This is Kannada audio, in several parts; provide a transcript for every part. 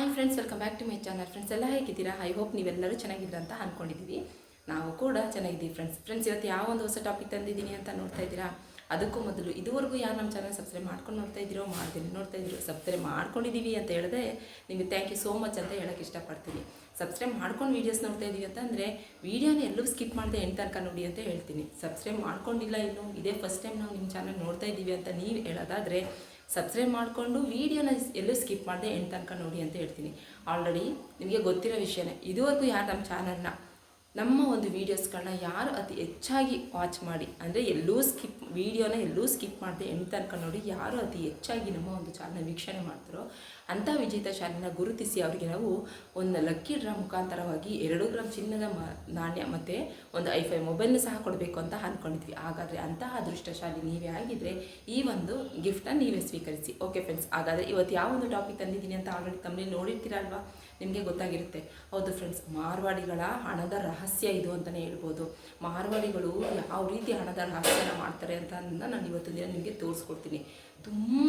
Hi friends welcome back to my channel friends ಎಲ್ಲ ಹೇಗಿದ್ದೀರಾ? ಐ ಹೋಪ್ ನೀವೆಲ್ಲರೂ ಚೆನ್ನಾಗಿದ್ದೀರಾ ಅಂತ ಅಂದ್ಕೊಂಡಿದ್ದೀವಿ ನಾವು ಕೂಡ ಚೆನ್ನಾಗಿದ್ದೀವಿ ಫ್ರೆಂಡ್ಸ್ ಫ್ರೆಂಡ್ಸ್ ಇವತ್ತು ಯಾವ ಒಂದು ಹೊಸ ಟಾಪಿಕ್ ತಂದಿದ್ದೀನಿ ಅಂತ ನೋಡ್ತಾ ಇದ್ದೀರಾ? ಅದಕ್ಕೂ ಮೊದಲು ಇದುವರೆಗೂ ಯಾರು ನಮ್ಮ ಚಾನಲ್ ಸಬ್ಸ್ಕ್ರೈಬ್ ಮಾಡ್ಕೊಂಡು ನೋಡ್ತಾ ಇದ್ದೀರೋ, ಮಾಡ್ತೀನಿ. ನೋಡ್ತಾ ಇದ್ದೀರೋ ಸಬ್ಸ್ಕ್ರೈಬ್ ಮಾಡ್ಕೊಂಡಿದ್ದೀವಿ ಅಂತ ಹೇಳಿದ್ರೆ ನಿಮಗೆ ಥ್ಯಾಂಕ್ ಯು ಸೋ ಮಚ್ ಅಂತ ಹೇಳೋಕ್ಕೆ ಇಷ್ಟಪಡ್ತೀನಿ. ಸಬ್ಸ್ಕ್ರೈಬ್ ಮಾಡ್ಕೊಂಡು ವೀಡಿಯೋಸ್ ನೋಡ್ತಾ ಇದ್ದೀವಿ ಅಂತ ಅಂದರೆ ವೀಡಿಯೋನ ಎಲ್ಲೂ ಸ್ಕಿಪ್ ಮಾಡದೆ ಎಂಟು ತನಕ ನೋಡಿ ಅಂತ ಹೇಳ್ತೀನಿ. ಸಬ್ಸ್ಕ್ರೈಬ್ ಮಾಡ್ಕೊಂಡಿಲ್ಲ ಇನ್ನು, ಇದೇ ಫಸ್ಟ್ ಟೈಮ್ ನಾವು ನಿಮ್ಮ ಚಾನಲ್ ನೋಡ್ತಾ ಇದ್ದೀವಿ ಅಂತ ನೀವು ಹೇಳೋದಾದರೆ ಸಬ್ಸ್ಕ್ರೈಬ್ ಮಾಡಿಕೊಂಡು ವೀಡಿಯೋನ ಎಲ್ಲೂ ಸ್ಕಿಪ್ ಮಾಡದೆ ಎಂಟು ತನಕ ನೋಡಿ ಅಂತ ಹೇಳ್ತೀನಿ. ಆಲ್ರೆಡಿ ನಿಮಗೆ ಗೊತ್ತಿರೋ ವಿಷಯನೇ. ಇದುವರೆಗೂ ಯಾರು ನಮ್ಮ ಚಾನಲ್ನ ನಮ್ಮ ಒಂದು ವೀಡಿಯೋಸ್ಗಳನ್ನ ಯಾರು ಅತಿ ಹೆಚ್ಚಾಗಿ ವಾಚ್ ಮಾಡಿ, ಅಂದರೆ ಎಲ್ಲೂ ಸ್ಕಿಪ್ ವೀಡಿಯೋನ ಎಲ್ಲೂ ಸ್ಕಿಪ್ ಮಾಡದೆ ಎಂಟು ತನಕ ನೋಡಿ ಯಾರು ಅತಿ ಹೆಚ್ಚಾಗಿ ನಮ್ಮ ಒಂದು ಚಾನಲ್ ವೀಕ್ಷಣೆ ಮಾಡ್ತಾರೋ ಅಂಥ ವಿಜೇತ ಶಾಲೆನ ಗುರುತಿಸಿ ಅವರಿಗೆ ನಾವು ಒಂದು ಲಕ್ಕಿ ಡ್ರಾ ಮುಖಾಂತರವಾಗಿ ಎರಡು ಗ್ರಾಮ್ ಚಿನ್ನದ ಮ, ನಾಣ್ಯ ಮತ್ತು ಒಂದು ಐಫೈ ಮೊಬೈಲ್ನ ಸಹ ಕೊಡಬೇಕು ಅಂತ ಅಂದ್ಕೊಂಡಿದ್ವಿ ಹಾಗಾದರೆ ಅಂತಹ ಅದೃಷ್ಟಶಾಲಿ ನೀವೇ ಆಗಿದ್ದರೆ ಈ ಒಂದು ಗಿಫ್ಟನ್ನು ನೀವೇ ಸ್ವೀಕರಿಸಿ. ಓಕೆ ಫ್ರೆಂಡ್ಸ್ ಹಾಗಾದರೆ ಇವತ್ತು ಯಾವ ಒಂದು ಟಾಪಿಕ್ ತಂದಿದ್ದೀನಿ ಅಂತ ಆಲ್ರೆಡಿ ತಮ್ಮಲ್ಲಿ ನೋಡಿರ್ತೀರಲ್ವಾ? ನಿಮಗೆ ಗೊತ್ತಾಗಿರುತ್ತೆ. ಹೌದು ಫ್ರೆಂಡ್ಸ್ ಮಾರ್ವಾಡಿಗಳ ಹಣದ ರಹಸ್ಯ ಇದು ಅಂತಲೇ ಹೇಳ್ಬೋದು. ಮಾರ್ವಾಡಿಗಳು ಯಾವ ರೀತಿ ಹಣದ ರಹಸ್ಯನ ಮಾಡ್ತಾರೆ ಅಂತ ನಾನು ಇವತ್ತು ದಿನ ನಿಮಗೆ ತೋರಿಸ್ಕೊಡ್ತೀನಿ. ಅವರು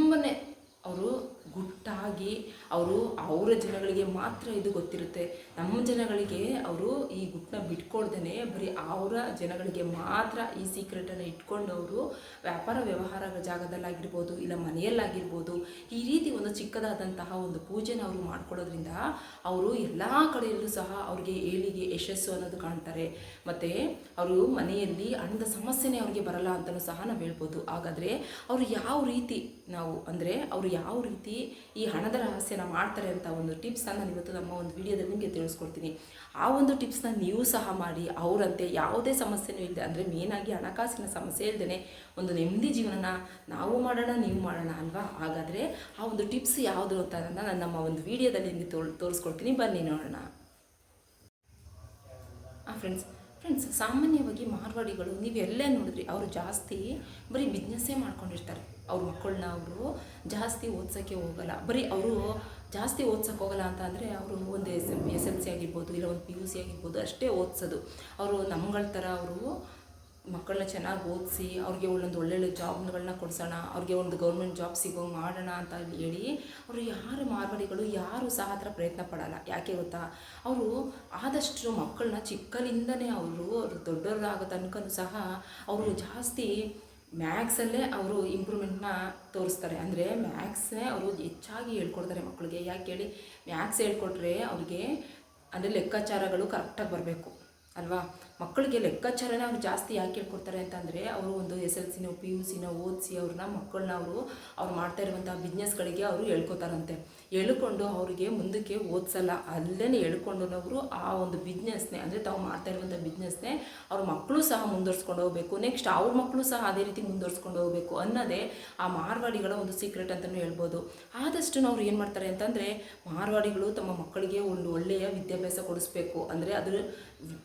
ಗುಟ್ಟಾಗಿ ಅವರು ಅವರ ಜನಗಳಿಗೆ ಮಾತ್ರ ಇದು ಗೊತ್ತಿರುತ್ತೆ. ನಮ್ಮ ಜನಗಳಿಗೆ ಅವರು ಈ ಗುಟ್ಟನ್ನ ಬಿಟ್ಕೊಳ್ದೇ ಬರೀ ಅವರ ಜನಗಳಿಗೆ ಮಾತ್ರ ಈ ಸೀಕ್ರೆಟನ್ನು ಇಟ್ಕೊಂಡು ಅವರು ವ್ಯಾಪಾರ ವ್ಯವಹಾರ ಜಾಗದಲ್ಲಾಗಿರ್ಬೋದು, ಇಲ್ಲ ಮನೆಯಲ್ಲಾಗಿರ್ಬೋದು, ಈ ರೀತಿ ಒಂದು ಚಿಕ್ಕದಾದಂತಹ ಒಂದು ಪೂಜೆನ ಅವರು ಮಾಡ್ಕೊಳ್ಳೋದ್ರಿಂದ ಅವರು ಎಲ್ಲ ಕಡೆಯಲ್ಲೂ ಸಹ ಅವ್ರಿಗೆ ಏಳಿಗೆ ಯಶಸ್ಸು ಅನ್ನೋದು ಕಾಣ್ತಾರೆ. ಮತ್ತು ಅವರು ಮನೆಯಲ್ಲಿ ಹಣದ ಸಮಸ್ಯೆನೇ ಅವ್ರಿಗೆ ಬರಲ್ಲ ಅಂತಲೂ ಸಹ ನಾವು ಹೇಳ್ಬೋದು. ಹಾಗಾದರೆ ಅವರು ಯಾವ ರೀತಿ ನಾವು ಅಂದರೆ ಅವರು ಯಾವ ರೀತಿ ಈ ಹಣದ ರಹಸ್ಯನ ಮಾಡ್ತಾರೆ ಅಂತ ಒಂದು ಟಿಪ್ಸನ್ನು ನಾನು ಇವತ್ತು ನಮ್ಮ ಒಂದು ವಿಡಿಯೋದಲ್ಲಿ ನಿಮಗೆ ತಿಳಿಸ್ಕೊಡ್ತೀನಿ. ಆ ಒಂದು ಟಿಪ್ಸ್ನ ನೀವು ಸಹ ಮಾಡಿ, ಅವರಂತೆ ಯಾವುದೇ ಸಮಸ್ಯೆನೂ ಇಲ್ಲದೆ ಅಂದರೆ ಮೇನಾಗಿ ಹಣಕಾಸಿನ ಸಮಸ್ಯೆ ಇಲ್ಲದೇ ಒಂದು ನೆಮ್ಮದಿ ಜೀವನನ ನಾವು ಮಾಡೋಣ, ನೀವು ಮಾಡೋಣ ಅಲ್ವಾ? ಹಾಗಾದರೆ ಆ ಒಂದು ಟಿಪ್ಸ್ ಯಾವುದು ಅಂತ ನಾನು ನಮ್ಮ ಒಂದು ವಿಡಿಯೋದಲ್ಲಿ ನಿಮಗೆ ತೋರ್ ತೋರಿಸ್ಕೊಡ್ತೀನಿ. ಬನ್ನಿ ನೋಡೋಣ. ಫ್ರೆಂಡ್ಸ್ ಫ್ರೆಂಡ್ಸ್ ಸಾಮಾನ್ಯವಾಗಿ ಮಾರ್ವಾಡಿಗಳು, ನೀವು ಎಲ್ಲೇ ನೋಡಿದ್ರಿ, ಅವರು ಜಾಸ್ತಿ ಬರೀ ಬಿಸ್ನೆಸ್ಸೇ ಮಾಡ್ಕೊಂಡಿರ್ತಾರೆ. ಅವ್ರ ಮಕ್ಕಳನ್ನ ಅವರು ಜಾಸ್ತಿ ಓದ್ಸೋಕ್ಕೆ ಹೋಗಲ್ಲ. ಬರೀ ಅವರು ಜಾಸ್ತಿ ಓದ್ಸೋಕ್ಕೆ ಹೋಗಲ್ಲ ಅಂತ ಅಂದರೆ ಅವರು ಒಂದು ಎಸ್ ಎಸ್ ಎಲ್ ಸಿ ಆಗಿರ್ಬೋದು, ಇಲ್ಲ ಒಂದು ಪಿ ಯು ಸಿ ಆಗಿರ್ಬೋದು, ಅಷ್ಟೇ ಓದ್ಸೋದು. ಅವರು ನಮ್ಗಳ ಥರ ಅವರು ಮಕ್ಕಳನ್ನ ಚೆನ್ನಾಗಿ ಓದಿಸಿ, ಅವ್ರಿಗೆ ಒಂದೊಂದು ಒಳ್ಳೊಳ್ಳೆ ಜಾಬ್ಗಳನ್ನ ಕೊಡಿಸೋಣ, ಅವ್ರಿಗೆ ಒಂದು ಗೌರ್ಮೆಂಟ್ ಜಾಬ್ ಸಿಗೋ ಮಾಡೋಣ ಅಂತ ಹೇಳಿ ಅವರು ಯಾರು ಮಾರ್ವಾಡಿಗಳು ಯಾರು ಸಹ ಆ ಥರ ಪ್ರಯತ್ನ ಪಡೋಲ್ಲ. ಯಾಕೆ ಗೊತ್ತಾ? ಅವರು ಆದಷ್ಟು ಮಕ್ಕಳನ್ನ ಚಿಕ್ಕಲಿಂದನೇ ಅವರು ಅವರು ದೊಡ್ಡವರಾಗೋ ತನಕನೂ ಸಹ ಅವರು ಜಾಸ್ತಿ ಮ್ಯಾಕ್ಸಲ್ಲೇ ಅವರು ಇಂಪ್ರೂವ್ಮೆಂಟ್ನ ತೋರಿಸ್ತಾರೆ. ಅಂದರೆ ಮ್ಯಾಕ್ಸ್ನೇ ಅವರು ಹೆಚ್ಚಾಗಿ ಹೇಳ್ಕೊಡ್ತಾರೆ ಮಕ್ಕಳಿಗೆ. ಯಾಕೆ ಹೇಳಿ? ಮ್ಯಾಕ್ಸ್ ಹೇಳ್ಕೊಟ್ರೆ ಅವ್ರಿಗೆ, ಅಂದರೆ ಲೆಕ್ಕಾಚಾರಗಳು ಕರೆಕ್ಟಾಗಿ ಬರಬೇಕು. ಅಲ್ವಾ? ಮಕ್ಕಳಿಗೆ ಲೆಕ್ಕಾಚಾರನ ಅವ್ರು ಜಾಸ್ತಿ ಯಾಕೆ ಹೇಳ್ಕೊಡ್ತಾರೆ ಅಂತಂದರೆ, ಅವರು ಒಂದು ಎಸ್ ಎಲ್ ಸಿನೋ, ಪಿ ಯು ಸಿನೋ ಓದಿಸಿ ಅವ್ರನ್ನ ಮಕ್ಕಳನ್ನ ಅವರು, ಅವ್ರು ಮಾಡ್ತಾ ಇರುವಂಥ ಬಿಸ್ನೆಸ್ಗಳಿಗೆ ಅವರು ಹೇಳ್ಕೊತಾರಂತೆ. ಹೇಳ್ಕೊಂಡು ಅವರಿಗೆ ಮುಂದಕ್ಕೆ ಓದಿಸಲ್ಲ. ಅಲ್ಲೇ ಹೇಳ್ಕೊಂಡು ಅವರು ಆ ಒಂದು ಬಿಸ್ನೆಸ್ನೇ ಅಂದರೆ ತಾವು ಮಾಡ್ತಾ ಇರುವಂಥ ಬಿಸ್ನೆಸ್ನೇ ಅವ್ರ ಮಕ್ಕಳು ಸಹ ಮುಂದುವರ್ಸ್ಕೊಂಡು ಹೋಗಬೇಕು. ನೆಕ್ಸ್ಟ್ ಅವ್ರ ಮಕ್ಕಳು ಸಹ ಅದೇ ರೀತಿ ಮುಂದುವರ್ಸ್ಕೊಂಡು ಹೋಗಬೇಕು ಅನ್ನೋದೇ ಆ ಮಾರ್ವಾಡಿಗಳ ಒಂದು ಸೀಕ್ರೆಟ್ ಅಂತಲೂ ಹೇಳ್ಬೋದು. ಆದಷ್ಟು ಅವ್ರು ಏನು ಮಾಡ್ತಾರೆ ಅಂತಂದರೆ, ಮಾರ್ವಾಡಿಗಳು ತಮ್ಮ ಮಕ್ಕಳಿಗೆ ಒಂದು ಒಳ್ಳೆಯ ವಿದ್ಯಾಭ್ಯಾಸ ಕೊಡಿಸ್ಬೇಕು. ಅಂದರೆ ಅದ್ರ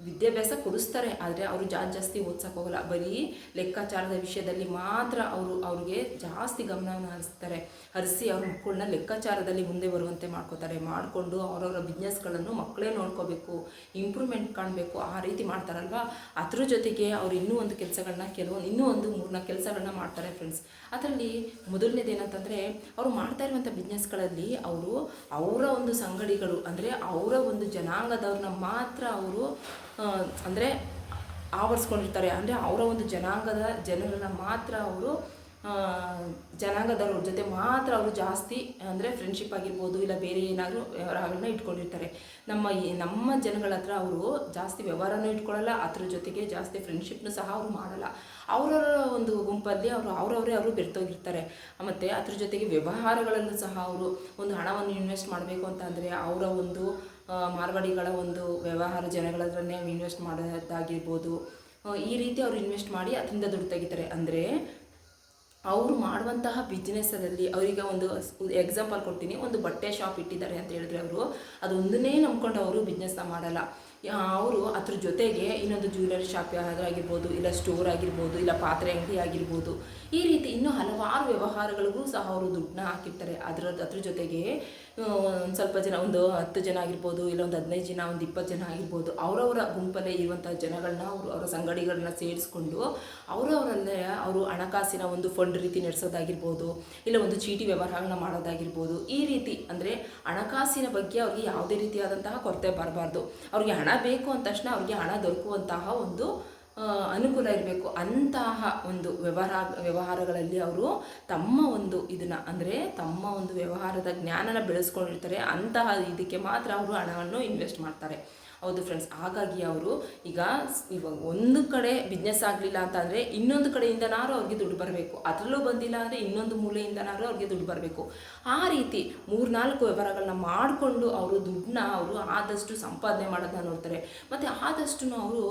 ವಿದ್ಯಾಭ್ಯಾಸ ಕೊಡಿಸ್ತಾರೆ, ಆದರೆ ಅವರು ಜಾಸ್ತಿ ಜಾಸ್ತಿ ಹೋಗಲ್ಲ. ಬರೀ ಲೆಕ್ಕಾಚಾರದ ವಿಷಯದಲ್ಲಿ ಮಾತ್ರ ಅವರು, ಅವ್ರಿಗೆ ಜಾಸ್ತಿ ಗಮನವನ್ನು ಹರಿಸ್ತಾರೆ. ಹರಿಸಿ ಅವ್ರ ಮಕ್ಕಳನ್ನ ಲೆಕ್ಕಾಚಾರದಲ್ಲಿ ಮುಂದೆ ಬರುವಂತೆ ಮಾಡ್ಕೋತಾರೆ. ಮಾಡಿಕೊಂಡು ಅವರವರ ಬಿಸ್ನೆಸ್ಗಳನ್ನು ಮಕ್ಕಳೇ ನೋಡ್ಕೋಬೇಕು, ಇಂಪ್ರೂವ್ಮೆಂಟ್ ಕಾಣಬೇಕು, ಆ ರೀತಿ ಮಾಡ್ತಾರಲ್ವ? ಅದ್ರ ಜೊತೆಗೆ ಅವ್ರು ಇನ್ನೂ ಒಂದು ಕೆಲಸಗಳನ್ನ ಕೆಲವೊಂದು ಇನ್ನೂ ಒಂದು ಮೂರ್ನ ಕೆಲಸಗಳನ್ನ ಮಾಡ್ತಾರೆ ಫ್ರೆಂಡ್ಸ್ ಅದರಲ್ಲಿ ಮೊದಲನೇದು ಏನಂತಂದರೆ ಅವರು ಮಾಡ್ತಾ ಇರುವಂಥ ಬಿಸ್ನೆಸ್ಗಳಲ್ಲಿ ಅವರು ಅವರ ಒಂದು ಸಂಗಡಿಗಳು, ಅಂದರೆ ಅವರ ಒಂದು ಜನಾಂಗದವ್ರನ್ನ ಮಾತ್ರ ಅವರು ಅಂದರೆ ಆವರಿಸ್ಕೊಂಡಿರ್ತಾರೆ. ಅಂದರೆ ಅವರ ಒಂದು ಜನಾಂಗದ ಜನರನ್ನು ಮಾತ್ರ ಅವರು ಜನಾಂಗದವ್ರ ಜೊತೆ ಮಾತ್ರ ಅವರು ಜಾಸ್ತಿ ಅಂದರೆ ಫ್ರೆಂಡ್ಶಿಪ್ ಆಗಿರ್ಬೋದು ಇಲ್ಲ ಬೇರೆ ಏನಾದರೂ ವ್ಯವಹಾರಗಳನ್ನ ಇಟ್ಕೊಂಡಿರ್ತಾರೆ. ನಮ್ಮ ನಮ್ಮ ಜನಗಳ ಹತ್ರ ಅವರು ಜಾಸ್ತಿ ವ್ಯವಹಾರನೂ ಇಟ್ಕೊಳ್ಳಲ್ಲ ಅದ್ರ ಜೊತೆಗೆ ಜಾಸ್ತಿ ಫ್ರೆಂಡ್ಶಿಪ್ನು ಸಹ ಅವರು ಮಾಡಲ್ಲ. ಅವರವರ ಒಂದು ಗುಂಪಲ್ಲಿ ಅವರು ಅವರವರೇ ಅವರು ಬೆರ್ತೋಗಿರ್ತಾರೆ. ಮತ್ತು ಅದ್ರ ಜೊತೆಗೆ ವ್ಯವಹಾರಗಳಲ್ಲೂ ಸಹ ಅವರು ಒಂದು ಹಣವನ್ನು ಇನ್ವೆಸ್ಟ್ ಮಾಡಬೇಕು ಅಂತ ಅಂದರೆ ಅವರ ಒಂದು ಮಾರ್ವಾಡಿಗಳ ಒಂದು ವ್ಯವಹಾರ ಜನಗಳ ಹತ್ರನೇ ಇನ್ವೆಸ್ಟ್ ಮಾಡೋದಾಗಿರ್ಬೋದು ಈ ರೀತಿ ಅವರು ಇನ್ವೆಸ್ಟ್ ಮಾಡಿ ಅದರಿಂದ ದುಡ್ಡು ತೆಗಿತಾರೆ. ಅಂದರೆ ಅವರು ಮಾಡುವಂತಹ ಬಿಸ್ನೆಸ್ಸಲ್ಲಿ ಅವರಿಗೆ ಒಂದು ಎಕ್ಸಾಂಪಲ್ ಕೊಡ್ತೀನಿ. ಒಂದು ಬಟ್ಟೆ ಶಾಪ್ ಇಟ್ಟಿದ್ದಾರೆ ಅಂತ ಹೇಳಿದ್ರೆ ಅವರು, ಅದೊಂದನ್ನೇ ನಂಬ್ಕೊಂಡು ಅವರು ಬಿಸ್ನೆಸ್ನ ಮಾಡಲ್ಲ. ಅವರು ಅದ್ರ ಜೊತೆಗೆ ಇನ್ನೊಂದು ಜ್ಯುವೆಲರಿ ಶಾಪ್ ಆಗಿರ್ಬೋದು, ಇಲ್ಲ ಸ್ಟೋರ್ ಆಗಿರ್ಬೋದು, ಇಲ್ಲ ಪಾತ್ರೆ ಅಂಗಡಿ ಆಗಿರ್ಬೋದು ಈ ರೀತಿ ಇನ್ನೂ ಹಲವಾರು ವ್ಯವಹಾರಗಳಿಗೂ ಸಹ ಅವರು ದುಡ್ಡನ್ನ ಹಾಕಿರ್ತಾರೆ. ಅದರ ಅದ್ರ ಜೊತೆಗೆ ಒಂದು ಸ್ವಲ್ಪ ಜನ, ಒಂದು ಹತ್ತು ಜನ ಆಗಿರ್ಬೋದು, ಇಲ್ಲ ಒಂದು ಹದಿನೈದು ಜನ, ಒಂದು ಇಪ್ಪತ್ತು ಜನ ಆಗಿರ್ಬೋದು, ಅವರವರ ಗುಂಪಲ್ಲೇ ಇರುವಂಥ ಜನಗಳನ್ನ ಅವರು, ಅವರ ಸಂಗಡಿಗಳನ್ನ ಸೇರಿಸ್ಕೊಂಡು ಅವರವರಲ್ಲೇ ಅವರು ಹಣಕಾಸಿನ ಒಂದು ಫಂಡ್ ರೀತಿ ನಡೆಸೋದಾಗಿರ್ಬೋದು, ಇಲ್ಲ ಒಂದು ಚೀಟಿ ವ್ಯವಹಾರಗಳನ್ನ ಮಾಡೋದಾಗಿರ್ಬೋದು, ಈ ರೀತಿ ಅಂದರೆ ಹಣಕಾಸಿನ ಬಗ್ಗೆ ಅವ್ರಿಗೆ ಯಾವುದೇ ರೀತಿಯಾದಂತಹ ಕೊರತೆ ಬರಬಾರ್ದು. ಅವ್ರಿಗೆ ಹಣ ಬೇಕು ಅಂದ ತಕ್ಷಣ ಅವ್ರಿಗೆ ಹಣ ದೊರಕುವಂತಹ ಒಂದು ಅನುಕೂಲ ಇರಬೇಕು. ಅಂತಹ ಒಂದು ವ್ಯವಹಾರ, ವ್ಯವಹಾರಗಳಲ್ಲಿ ಅವರು ತಮ್ಮ ಒಂದು ಇದನ್ನ, ಅಂದರೆ ತಮ್ಮ ಒಂದು ವ್ಯವಹಾರದ ಜ್ಞಾನನ ಬೆಳೆಸ್ಕೊಂಡಿರ್ತಾರೆ. ಅಂತಹ ಇದಕ್ಕೆ ಮಾತ್ರ ಅವರು ಹಣವನ್ನು ಇನ್ವೆಸ್ಟ್ ಮಾಡ್ತಾರೆ. ಹೌದು ಫ್ರೆಂಡ್ಸ್ ಹಾಗಾಗಿ ಅವರು ಈಗ ಇವಾಗ ಒಂದು ಕಡೆ ಬಿಸ್ನೆಸ್ ಆಗಲಿಲ್ಲ ಅಂತಂದರೆ ಇನ್ನೊಂದು ಕಡೆಯಿಂದನಾರು ಅವ್ರಿಗೆ ದುಡ್ಡು ಬರಬೇಕು. ಅದರಲ್ಲೂ ಬಂದಿಲ್ಲ ಅಂದರೆ ಇನ್ನೊಂದು ಮೂಲೆಯಿಂದನಾರು ಅವ್ರಿಗೆ ದುಡ್ಡು ಬರಬೇಕು. ಆ ರೀತಿ ಮೂರ್ನಾಲ್ಕು ವ್ಯವಹಾರಗಳನ್ನ ಮಾಡಿಕೊಂಡು ಅವರು ದುಡ್ಡನ್ನ ಅವರು ಆದಷ್ಟು ಸಂಪಾದನೆ ಮಾಡೋದನ್ನ ನೋಡ್ತಾರೆ. ಮತ್ತು ಆದಷ್ಟು ಅವರು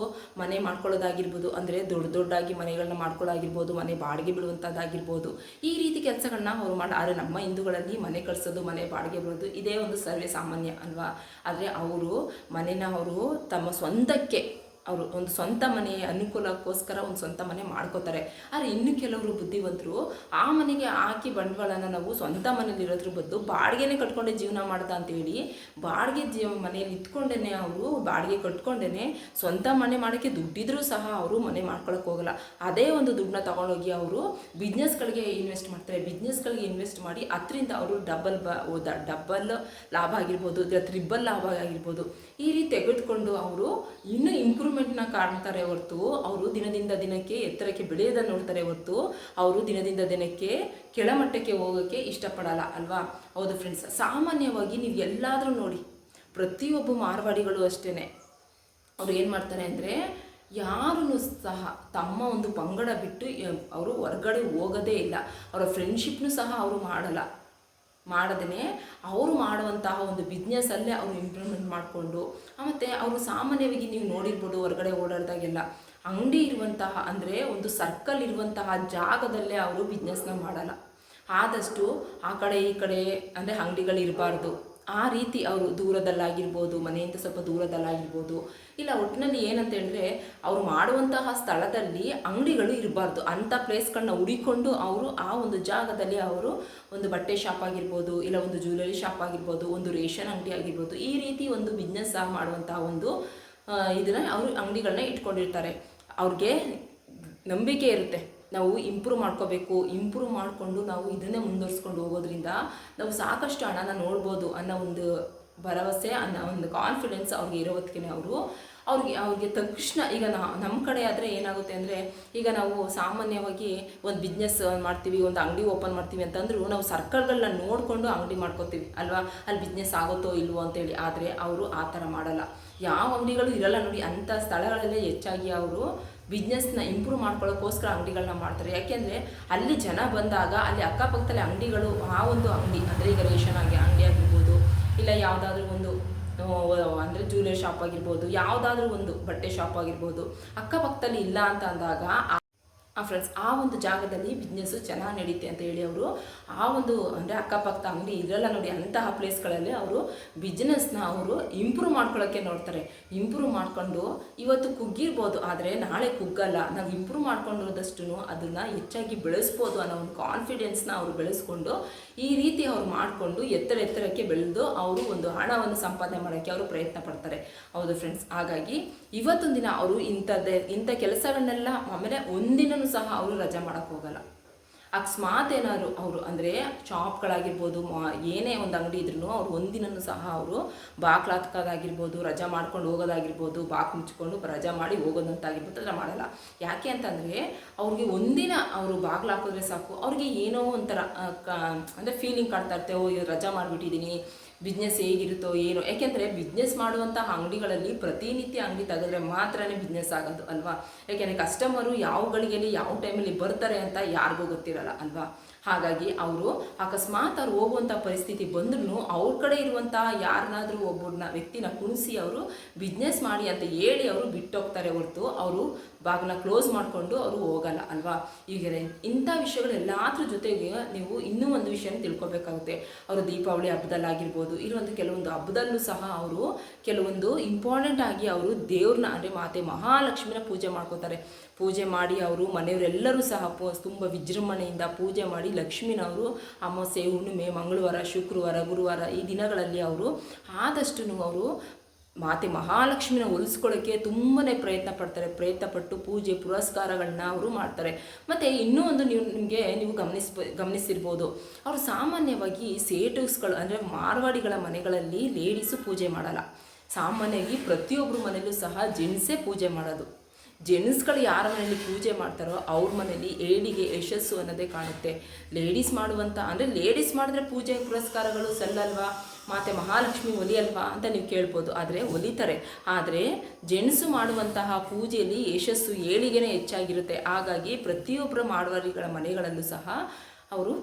ಮನೆ ಮಾಡ್ಕೊಳ್ಳೋದಾಗಿರ್ಬೋದು, ಅಂದರೆ ದೊಡ್ಡ ದೊಡ್ಡಾಗಿ ಮನೆಗಳನ್ನ ಮಾಡ್ಕೊಳ್ಳೋದಾಗಿರ್ಬೋದು, ಮನೆ ಬಾಡಿಗೆ ಬಿಡುವಂಥದ್ದಾಗಿರ್ಬೋದು, ಈ ರೀತಿ ಕೆಲಸಗಳನ್ನ ಅವರು ಮಾಡಿ, ಆದರೆ ನಮ್ಮ ಹಿಂದೂಗಳಲ್ಲಿ ಮನೆ ಕಳಿಸೋದು, ಮನೆ ಬಾಡಿಗೆ ಬಿಡೋದು ಇದೇ ಒಂದು ಸರ್ವೇ ಸಾಮಾನ್ಯ ಅಲ್ವಾ? ಆದರೆ ಅವರು ಮನೆನ ಅವರು ತಮ್ಮ ಸ್ವಂತಕ್ಕೆ ಅವರು ಒಂದು ಸ್ವಂತ ಮನೆ ಅನುಕೂಲಕ್ಕೋಸ್ಕರ ಒಂದು ಸ್ವಂತ ಮನೆ ಮಾಡ್ಕೋತಾರೆ. ಆದರೆ ಇನ್ನು ಕೆಲವರು ಬುದ್ಧಿವಂತರು ಆ ಮನೆಗೆ ಹಾಕಿ ಬಂಡವಾಳನ ನಾವು ಸ್ವಂತ ಮನೇಲಿ ಇರೋದ್ರ ಬದಲು ಬಾಡಿಗೆನೇ ಕಟ್ಕೊಂಡೆ ಜೀವನ ಮಾಡ್ದ ಅಂತೇಳಿ ಬಾಡಿಗೆ ಜೀವ ಮನೆಯಲ್ಲಿ ಇತ್ಕೊಂಡೇ ಅವರು ಬಾಡಿಗೆ ಕಟ್ಕೊಂಡೇ ಸ್ವಂತ ಮನೆ ಮಾಡೋಕ್ಕೆ ದುಡ್ಡಿದ್ರೂ ಸಹ ಅವರು ಮನೆ ಮಾಡ್ಕೊಳಕ್ಕೆ ಹೋಗಲ್ಲ. ಅದೇ ಒಂದು ದುಡ್ಡನ್ನ ತಗೊಂಡೋಗಿ ಅವರು ಬಿಸ್ನೆಸ್ಗಳಿಗೆ ಇನ್ವೆಸ್ಟ್ ಮಾಡ್ತಾರೆ. ಬಿಸ್ನೆಸ್ಗಳಿಗೆ ಇನ್ವೆಸ್ಟ್ ಮಾಡಿ ಅದರಿಂದ ಅವರು ಡಬಲ್ ಬ ಡಬಲ್ ಲಾಭ ಆಗಿರ್ಬೋದು, ಇಲ್ಲ ತ್ರಿಬಲ್ ಲಾಭ ಆಗಿರ್ಬೋದು. ಈ ರೀತಿ ತೆಗೆದುಕೊಂಡು ಅವರು ಇನ್ನೂ ಇಂಪ್ರೂವ್ಮೆಂಟ್ನ ಕಾಣ್ತಾರೆ ಹೊರತು, ಅವರು ದಿನದಿಂದ ದಿನಕ್ಕೆ ಎತ್ತರಕ್ಕೆ ಬೆಳೆಯೋದನ್ನು ನೋಡ್ತಾರೆ ಹೊರತು, ಅವರು ದಿನದಿಂದ ದಿನಕ್ಕೆ ಕೆಳಮಟ್ಟಕ್ಕೆ ಹೋಗೋಕ್ಕೆ ಇಷ್ಟಪಡಲ್ಲ, ಅಲ್ವಾ? ಹೌದು ಫ್ರೆಂಡ್ಸ್ ಸಾಮಾನ್ಯವಾಗಿ ನೀವು ಎಲ್ಲಾದರೂ ನೋಡಿ, ಪ್ರತಿಯೊಬ್ಬ ಮಾರ್ವಾಡಿಗಳು ಅಷ್ಟೇ ಅವ್ರು ಏನು ಮಾಡ್ತಾರೆ ಅಂದರೆ ಯಾರೂ ಸಹ ತಮ್ಮ ಒಂದು ಪಂಗಡ ಬಿಟ್ಟು ಅವರು ಹೊರಗಡೆ ಹೋಗೋದೇ ಇಲ್ಲ. ಅವರ ಫ್ರೆಂಡ್ಶಿಪ್ನು ಸಹ ಅವರು ಮಾಡಲ್ಲ. ಮಾಡದೇ ಅವರು ಮಾಡುವಂತಹ ಒಂದು ಬಿಸ್ನೆಸ್ಸಲ್ಲೇ ಅವರು ಇಂಪ್ರೂವ್ಮೆಂಟ್ ಮಾಡಿಕೊಂಡು ಮತ್ತು ಅವರು ಸಾಮಾನ್ಯವಾಗಿ ನೀವು ನೋಡಿರ್ಬೋದು ಹೊರಗಡೆ ಓಡಾಡಿದಾಗೆಲ್ಲ, ಅಂಗಡಿ ಇರುವಂತಹ ಅಂದರೆ ಒಂದು ಸರ್ಕಲ್ ಇರುವಂತಹ ಜಾಗದಲ್ಲೇ ಅವರು ಬಿಸ್ನೆಸ್ನ ಮಾಡಲ್ಲ. ಆದಷ್ಟು ಆ ಕಡೆ ಈ ಕಡೆ ಅಂದರೆ ಅಂಗಡಿಗಳು ಇರಬಾರ್ದು ಆ ರೀತಿ ಅವರು ದೂರದಲ್ಲಾಗಿರ್ಬೋದು, ಮನೆಯಿಂದ ಸ್ವಲ್ಪ ದೂರದಲ್ಲಾಗಿರ್ಬೋದು, ಇಲ್ಲ ಒಟ್ಟಿನಲ್ಲಿ ಏನಂತ ಹೇಳಿದ್ರೆ ಅವರು ಮಾಡುವಂತಹ ಸ್ಥಳದಲ್ಲಿ ಅಂಗಡಿಗಳು ಇರಬಾರ್ದು. ಅಂಥ ಪ್ಲೇಸ್ಗಳನ್ನ ಹುಡಿಕೊಂಡು ಅವರು ಆ ಒಂದು ಜಾಗದಲ್ಲಿ ಅವರು ಒಂದು ಬಟ್ಟೆ ಶಾಪ್ ಆಗಿರ್ಬೋದು, ಇಲ್ಲ ಒಂದು ಜ್ಯುವೆಲರಿ ಶಾಪ್ ಆಗಿರ್ಬೋದು, ಒಂದು ರೇಷನ್ ಅಂಗಡಿ ಆಗಿರ್ಬೋದು, ಈ ರೀತಿ ಒಂದು ಬಿಸ್ನೆಸ್ ಸಹ ಮಾಡುವಂತಹ ಒಂದು ಇದನ್ನ ಅವರು ಅಂಗಡಿಗಳನ್ನ ಇಟ್ಕೊಂಡಿರ್ತಾರೆ. ಅವ್ರಿಗೆ ನಂಬಿಕೆ ಇರುತ್ತೆ. ನಾವು ಇಂಪ್ರೂವ್ ಮಾಡ್ಕೋಬೇಕು ಇಂಪ್ರೂವ್ ಮಾಡಿಕೊಂಡು ನಾವು ಇದನ್ನೇ ಮುಂದುವರಿಸ್ಕೊಂಡು ಹೋಗೋದ್ರಿಂದ ನಾವು ಸಾಕಷ್ಟು ಹಣನ ನೋಡ್ಬೋದು ಅನ್ನೋ ಒಂದು ಭರವಸೆ, ಅನ್ನೋ ಒಂದು ಕಾನ್ಫಿಡೆನ್ಸ್ ಅವ್ರಿಗೆ ಇರೋ ಹೊತ್ತಿಗೆ ಅವರು. ಅವ್ರಿಗೆ ಅವ್ರಿಗೆ ತಕ್ಷಣ ಈಗ ನಮ್ಮ ಕಡೆ ಆದರೆ ಏನಾಗುತ್ತೆ ಅಂದರೆ ಈಗ ನಾವು ಸಾಮಾನ್ಯವಾಗಿ ಒಂದು ಬಿಸ್ನೆಸ್ ಮಾಡ್ತೀವಿ, ಒಂದು ಅಂಗಡಿ ಓಪನ್ ಮಾಡ್ತೀವಿ ಅಂತಂದ್ರು ನಾವು ಸರ್ಕಲ್ಗಳನ್ನ ನೋಡಿಕೊಂಡು ಅಂಗಡಿ ಮಾಡ್ಕೋತೀವಿ. ಅಲ್ವಾ? ಅಲ್ಲಿ ಬಿಸ್ನೆಸ್ ಆಗುತ್ತೋ ಇಲ್ವೋ ಅಂತೇಳಿ. ಆದರೆ ಅವರು ಆ ಥರ ಮಾಡಲ್ಲ. ಯಾವ ಅಂಗಡಿಗಳು ಇರಲ್ಲ ನೋಡಿ, ಅಂಥ ಸ್ಥಳಗಳಲ್ಲೇ ಹೆಚ್ಚಾಗಿ ಅವರು ಬಿಸ್ನೆಸ್ನ ಇಂಪ್ರೂವ್ ಮಾಡ್ಕೊಳ್ಳೋಕ್ಕೋಸ್ಕರ ಅಂಗಡಿಗಳನ್ನ ಮಾಡ್ತಾರೆ. ಯಾಕೆಂದರೆ ಅಲ್ಲಿ ಜನ ಬಂದಾಗ ಅಲ್ಲಿ ಅಕ್ಕಪಕ್ಕದಲ್ಲಿ ಅಂಗಡಿಗಳು ಆ ಒಂದು ಅಂಗಡಿ, ಅಂದರೆ ಈಗ ರೇಷನ್ ಆಗಿ ಅಂಗಡಿ ಆಗಿರ್ಬೋದು, ಇಲ್ಲ ಯಾವುದಾದ್ರೂ ಒಂದು ಅಂದರೆ ಜ್ಯುವೆಲರಿ ಶಾಪ್ ಆಗಿರ್ಬೋದು, ಯಾವುದಾದ್ರೂ ಒಂದು ಬಟ್ಟೆ ಶಾಪ್ ಆಗಿರ್ಬೋದು, ಅಕ್ಕಪಕ್ಕದಲ್ಲಿ ಇಲ್ಲ ಅಂತ ಅಂದಾಗ ಫ್ರೆಂಡ್ಸ್ ಆ ಒಂದು ಜಾಗದಲ್ಲಿ ಬಿಸ್ನೆಸ್ಸು ಚೆನ್ನಾಗಿ ನಡೀತೆ ಅಂತ ಹೇಳಿ ಅವರು, ಆ ಒಂದು ಅಂದರೆ ಅಕ್ಕಪಕ್ಕ ಅಂಗಡಿ ಇರಲ್ಲ ನೋಡಿ, ಅಂತಹ ಪ್ಲೇಸ್ಗಳಲ್ಲಿ ಅವರು ಬಿಸ್ನೆಸ್ನ ಅವರು ಇಂಪ್ರೂವ್ ಮಾಡ್ಕೊಳ್ಳೋಕ್ಕೆ ನೋಡ್ತಾರೆ. ಇಂಪ್ರೂವ್ ಮಾಡಿಕೊಂಡು ಇವತ್ತು ಕುಗ್ಗಿರ್ಬೋದು, ಆದರೆ ನಾಳೆ ಕುಗ್ಗಲ್ಲ. ನಾವು ಇಂಪ್ರೂವ್ ಮಾಡ್ಕೊಂಡಿರೋದಷ್ಟು ಅದನ್ನು ಹೆಚ್ಚಾಗಿ ಬೆಳೆಸ್ಬೋದು ಅನ್ನೋ ಒಂದು ಕಾನ್ಫಿಡೆನ್ಸ್ನ ಅವರು ಬೆಳೆಸ್ಕೊಂಡು ಈ ರೀತಿ ಅವ್ರು ಮಾಡಿಕೊಂಡು ಎತ್ತರ ಎತ್ತರಕ್ಕೆ ಬೆಳೆದು ಅವರು ಒಂದು ಹಣವನ್ನು ಸಂಪಾದನೆ ಮಾಡೋಕ್ಕೆ ಅವರು ಪ್ರಯತ್ನ ಪಡ್ತಾರೆ. ಹೌದು ಫ್ರೆಂಡ್ಸ್ ಹಾಗಾಗಿ ಇವತ್ತೊಂದು ದಿನ ಅವರು ಇಂಥದ್ದೇ, ಇಂಥ ಕೆಲಸಗಳನ್ನೆಲ್ಲ ಆಮೇಲೆ ಒಂದಿನೂ ಸಹ ಅವರು ರಜೆ ಮಾಡೋಕ್ಕೆ ಹೋಗಲ್ಲ. ಅಕಸ್ಮಾತ್ ಏನಾದ್ರು ಅವರು ಅಂದರೆ ಶಾಪ್ಗಳಾಗಿರ್ಬೋದು ಮಾ ಏನೇ ಒಂದು ಅಂಗಡಿ ಇದ್ರೂ ಅವ್ರು ಒಂದಿನೂ ಸಹ ಅವರು ಬಾಕ್ಲು ರಜಾ ಮಾಡ್ಕೊಂಡು ಹೋಗೋದಾಗಿರ್ಬೋದು, ಬಾಕ್ ಮುಚ್ಕೊಂಡು ರಜಾ ಮಾಡಿ ಹೋಗೋದಂತಾಗಿರ್ಬೋದು ಅದೆಲ್ಲ ಮಾಡಲ್ಲ. ಯಾಕೆ ಅಂತಂದರೆ ಅವ್ರಿಗೆ ಒಂದಿನ ಅವರು ಬಾಗ್ಲು ಹಾಕಿದ್ರೆ ಸಾಕು. ಅವ್ರಿಗೆ ಏನೋ ಒಂಥರ ಅಂದರೆ ಫೀಲಿಂಗ್ ಕಾಡ್ತಾ ಇರ್ತೇವೆ ಓ ರಜಾ ಮಾಡಿಬಿಟ್ಟಿದ್ದೀನಿ ಬಿಸ್ನೆಸ್ ಹೇಗಿರುತ್ತೋ ಏನೋ. ಯಾಕೆಂದರೆ ಬಿಸ್ನೆಸ್ ಮಾಡುವಂತಹ ಅಂಗಡಿಗಳಲ್ಲಿ ಪ್ರತಿನಿತ್ಯ ಅಂಗಡಿ ತೆಗೆದ್ರೆ ಮಾತ್ರನೇ ಬಿಸ್ನೆಸ್ ಆಗೋದು ಅಲ್ವಾ? ಯಾಕೆಂದರೆ ಕಸ್ಟಮರು ಯಾವ ಗಳಿಗೆಯಲ್ಲಿ ಯಾವ ಟೈಮಲ್ಲಿ ಬರ್ತಾರೆ ಅಂತ ಯಾರಿಗೂ ಗೊತ್ತಿರಲ್ಲ ಅಲ್ವಾ? ಹಾಗಾಗಿ ಅವರು ಅಕಸ್ಮಾತ್ ಅವ್ರು ಹೋಗುವಂಥ ಪರಿಸ್ಥಿತಿ ಬಂದ್ರೂ ಅವ್ರ ಕಡೆ ಇರುವಂತಹ ಯಾರನ್ನಾದರೂ ಒಬ್ಬರನ್ನ ವ್ಯಕ್ತಿನ ಕುಣಿಸಿ ಅವರು ಬಿಸ್ನೆಸ್ ಮಾಡಿ ಅಂತ ಹೇಳಿ ಅವರು ಬಿಟ್ಟೋಗ್ತಾರೆ ಹೊರತು ಅವರು ಬಾಗಿನ ಕ್ಲೋಸ್ ಮಾಡಿಕೊಂಡು ಅವರು ಹೋಗಲ್ಲ, ಅಲ್ವಾ? ಈಗ ಇಂಥ ವಿಷಯಗಳು ಎಲ್ಲಾದ್ರ ಜೊತೆಗೆ ನೀವು ಇನ್ನೂ ಒಂದು ವಿಷಯನ ತಿಳ್ಕೊಬೇಕಾಗುತ್ತೆ. ಅವರು ದೀಪಾವಳಿ ಹಬ್ಬದಲ್ಲಾಗಿರ್ಬೋದು ಇರುವಂಥ ಕೆಲವೊಂದು ಹಬ್ಬದಲ್ಲೂ ಸಹ ಅವರು ಕೆಲವೊಂದು ಇಂಪಾರ್ಟೆಂಟ್ ಆಗಿ ಅವರು ದೇವ್ರನ್ನ, ಅಂದರೆ ಮಾತೆ ಮಹಾಲಕ್ಷ್ಮಿನ ಪೂಜೆ ಮಾಡ್ಕೋತಾರೆ. ಪೂಜೆ ಮಾಡಿ ಅವರು ಮನೆಯವರೆಲ್ಲರೂ ಸಹ ಪೂ, ತುಂಬ ವಿಜೃಂಭಣೆಯಿಂದ ಪೂಜೆ ಮಾಡಿ ಲಕ್ಷ್ಮಿನವರು ಅಮಾವಾಸ್ಯೆ, ಹುಣ್ಣಿಮೆ, ಮಂಗಳವಾರ, ಶುಕ್ರವಾರ, ಗುರುವಾರ ಈ ದಿನಗಳಲ್ಲಿ ಅವರು ಆದಷ್ಟು ಅವರು ಮಾತೆ ಮಹಾಲಕ್ಷ್ಮಿನ ಒಲಿಸ್ಕೊಳ್ಳೋಕ್ಕೆ ತುಂಬಾ ಪ್ರಯತ್ನ ಪಡ್ತಾರೆ, ಪ್ರಯತ್ನ ಪಟ್ಟು ಪೂಜೆ ಪುರಸ್ಕಾರಗಳನ್ನ ಅವರು ಮಾಡ್ತಾರೆ. ಮತ್ತು ಇನ್ನೂ ಒಂದು ನೀವು ನಿಮಗೆ ನೀವು ಗಮನಿಸ್ ಗಮನಿಸಿರ್ಬೋದು, ಅವರು ಸಾಮಾನ್ಯವಾಗಿ ಸೇಟುಸ್ಗಳು ಅಂದರೆ ಮಾರ್ವಾಡಿಗಳ ಮನೆಗಳಲ್ಲಿ ಲೇಡೀಸು ಪೂಜೆ ಮಾಡಲ್ಲ. ಸಾಮಾನ್ಯವಾಗಿ ಪ್ರತಿಯೊಬ್ಬರು ಮನೆಯಲ್ಲೂ ಸಹ ಜೆಂಟ್ಸೇ ಪೂಜೆ ಮಾಡೋದು. ಜೆಂಟ್ಸ್ಗಳು ಯಾರ ಮನೆಯಲ್ಲಿ ಪೂಜೆ ಮಾಡ್ತಾರೋ ಅವ್ರ ಮನೆಯಲ್ಲಿ ಏಳಿಗೆ ಯಶಸ್ಸು ಅನ್ನೋದೇ ಕಾಣುತ್ತೆ. ಲೇಡೀಸ್ ಮಾಡುವಂಥ ಅಂದರೆ ಲೇಡೀಸ್ ಮಾಡಿದ್ರೆ ಪೂಜೆ, ಪುರಸ್ಕಾರಗಳು ಸಲ್ಲಲ್ವಾ ಮತ್ತು ಮಹಾಲಕ್ಷ್ಮಿ ಒಲಿಯಲ್ವಾ ಅಂತ ನೀವು ಕೇಳ್ಬೋದು. ಆದರೆ ಒಲಿತಾರೆ. ಆದರೆ ಜೆಂಟ್ಸು ಮಾಡುವಂತಹ ಪೂಜೆಯಲ್ಲಿ ಯಶಸ್ಸು ಏಳಿಗೆನೇ ಹೆಚ್ಚಾಗಿರುತ್ತೆ. ಹಾಗಾಗಿ ಪ್ರತಿಯೊಬ್ಬರ ಮಾಡುವರಿಗಳ ಮನೆಗಳಲ್ಲೂ ಸಹ ಅವರು